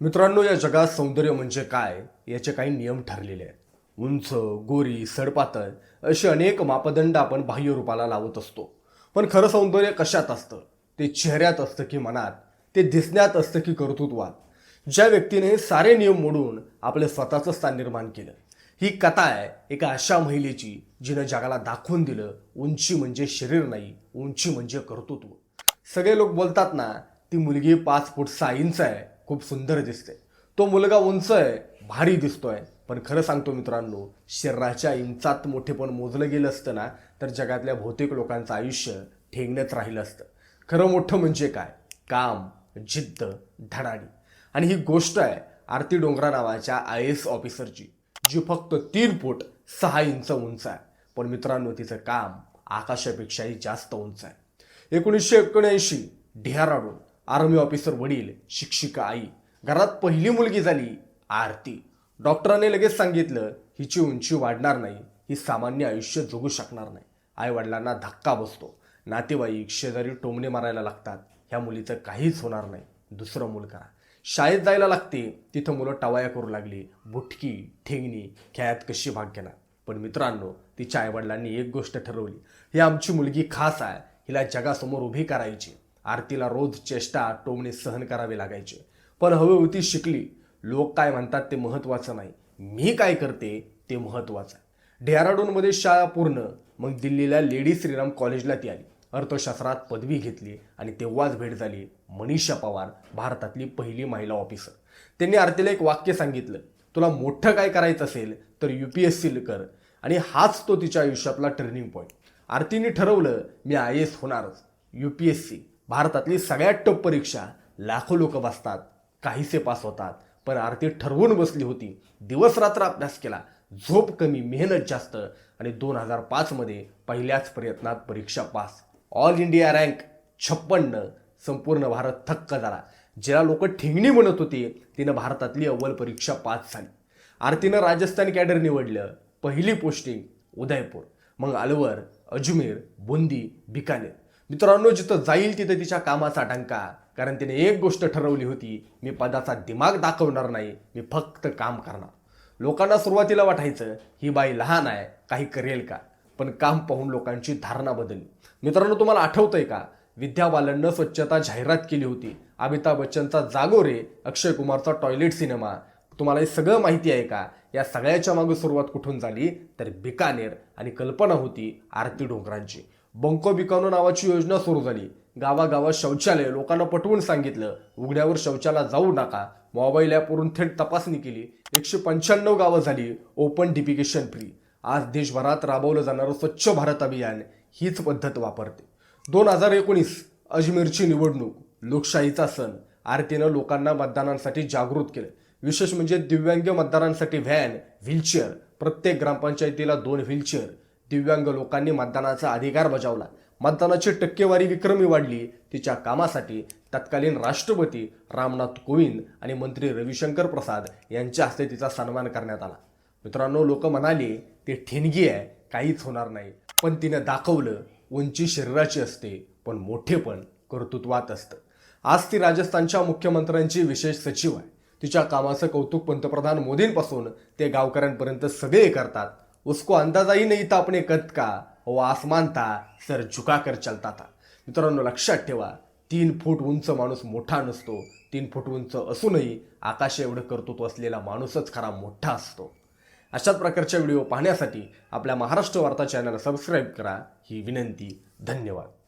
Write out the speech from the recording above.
मित्रांनो या जगात सौंदर्य म्हणजे काय? याचे काही नियम ठरलेले आहेत. उंच गोरी सडपातळ असे अनेक मापदंड आपण बाह्य रूपाला लावत असतो. पण खरं सौंदर्य कशात असतं? ते चेहऱ्यात असतं की मनात? ते दिसण्यात असतं की कर्तृत्वात? ज्या व्यक्तीने सारे नियम मोडून आपलं स्वतःचं स्थान निर्माण केलं ही कथा आहे एका अशा महिलेची जिनं जगाला दाखवून दिलं उंची म्हणजे शरीर नाही उंची म्हणजे कर्तृत्व. सगळे लोक बोलतात ना ती मुलगी पाच फूट सहा इंच आहे खूप सुंदर दिसते. तो मुलगा उंच आहे भारी दिसतोय. पण खरं सांगतो मित्रांनो शरीराच्या इंचात मोठेपण मोजलं गेलं असतं ना तर जगातल्या बहुतेक लोकांचं आयुष्य ठेंगण्यात राहिलं असतं. खरं मोठं म्हणजे काय? काम जिद्द धडाडी. आणि ही गोष्ट आहे आरती डोंगरा नावाच्या आय एस ऑफिसरची जी फक्त तीन फूट सहा इंच उंच आहे. पण मित्रांनो तिचं काम आकाशापेक्षाही जास्त उंच आहे. एकोणीसशे एकोणऐंशी डेहराडून आर्मी ऑफिसर वडील शिक्षिका आई घरात पहिली मुलगी झाली आरती. डॉक्टरांनी लगेच सांगितलं हिची उंची वाढणार नाही ही सामान्य आयुष्य जगू शकणार नाही. आई वडिलांना धक्का बसतो. नातेवाईक शेजारी टोमणे मारायला लागतात. ह्या मुलीचं काहीच होणार नाही. दुसरं मूल करा. शाळेत जायला लागते. तिथं मुलं टवाया करू लागली. बुटकी ठेंगणी खेळात कशी भाग घेणार? पण मित्रांनो तिच्या आईवडिलांनी एक गोष्ट ठरवली. ही आमची मुलगी खास आहे. हिला जगासमोर उभी करायची. आरतीला रोज चेष्टा टोमणे सहन करावे लागायचे. पण हळूहळू शिकली. लोक काय म्हणतात ते महत्त्वाचं नाही. मी काय करते ते महत्त्वाचं आहे. डेहराडूनमध्ये शाळा पूर्ण. मग दिल्लीला लेडी श्रीराम कॉलेजला ती आली अर्थशास्त्रात पदवी घेतली आणि तेव्हाच भेट झाली मनीषा पवार भारतातली पहिली महिला ऑफिसर त्यांनी आरतीला एक वाक्य सांगितलं. तुला मोठं काय करायचं असेल तर यू पी एस सी कर आणि हाच तो तिच्या आयुष्यातला टर्निंग पॉईंट आरतीने ठरवलं मी आय एस होणारच. यू पी एस सी भारतातली सगळ्यात टप परीक्षा लाखो लोक बसतात काहीसे पास होतात पण आरती ठरवून बसली होती. दिवस रात्र अभ्यास केला झोप कमी मेहनत जास्त आणि दोन हजार पाचमध्ये पहिल्याच प्रयत्नात परीक्षा पास. ऑल इंडिया रँक छप्पन्न संपूर्ण भारत थक्क झाला. ज्याला लोक ठेंगणी म्हणत होती तिनं भारतातली अव्वल परीक्षा पास झाली. आरतीनं राजस्थान कॅडर निवडलं पहिली पोस्टिंग उदयपूर मग अलवर अजमेर बुंदी बिकानेर. मित्रांनो जिथं जाईल तिथं तिच्या कामाचा टंका कारण तिने एक गोष्ट ठरवली होती मी पदाचा दिमाग दाखवणार नाही मी फक्त काम करणार. लोकांना सुरुवातीला वाटायचं ही बाई लहान आहे काही करेल का? पण काम पाहून लोकांची धारणा बदलली. मित्रांनो तुम्हाला आठवतंय का? विद्या बालननं स्वच्छता जाहिरात केली होती. अमिताभ बच्चनचा जागोरे अक्षय कुमारचा टॉयलेट सिनेमा. तुम्हाला हे सगळं माहिती आहे का? या सगळ्याच्या मागे सुरुवात कुठून झाली? तर बिकानेर. आणि कल्पना होती आरती डोंगरांची. बंको बिकानो नावाची योजना सुरू झाली. गावागावात शौचालय लोकांना पटवून सांगितलं. उघड्यावर शौचाला जाऊ नका. मोबाईल ॲपवरून थेट तपासणी केली. एकशे पंच्याण्णव गावं झाली. ओपन डिपिकेशन फ्री आज देशभरात राबवलं जाणारं स्वच्छ भारत अभियान हीच पद्धत वापरते. दोन हजार एकोणीस अजमेरची निवडणूक. लोकशाहीचा सण. आरतीनं लोकांना मतदानांसाठी जागृत केलं. विशेष म्हणजे दिव्यांग मतदारांसाठी व्हॅन व्हीलचेअर. प्रत्येक ग्रामपंचायतीला दोन व्हीलचेअर. दिव्यांग लोकांनी मतदानाचा अधिकार बजावला. मतदानाची टक्केवारी विक्रमी वाढली. तिच्या कामासाठी तत्कालीन राष्ट्रपती रामनाथ कोविंद आणि मंत्री रविशंकर प्रसाद यांच्या हस्ते तिचा सन्मान करण्यात आला. मित्रांनो लोक म्हणाले ते ठिणगी आहे काहीच होणार नाही. पण तिनं दाखवलं उंची शरीराची असते पण मोठेपण कर्तृत्वात असतं. आज ती राजस्थानच्या मुख्यमंत्र्यांची विशेष सचिव आहे. तिच्या कामाचं कौतुक पंतप्रधान मोदींपासून ते गावकऱ्यांपर्यंत सगळे करतात. उसको अंदाजा ही नहीं था अपने कद का। व आसमान था सर झुका कर चलता था। मित्रांनो लक्षात ठेवा। तीन फूट उंच माणूस मोठा नसतो तीन फूट उंच असूनही आकाश एवढं कर्तृत्व असलेला माणूसच खरा मोठा असतो। अशाच प्रकारच्या व्हिडिओ पाहण्यासाठी आपल्या महाराष्ट्र वार्ता चॅनल सबस्क्राईब करा. ही विनंती धन्यवाद.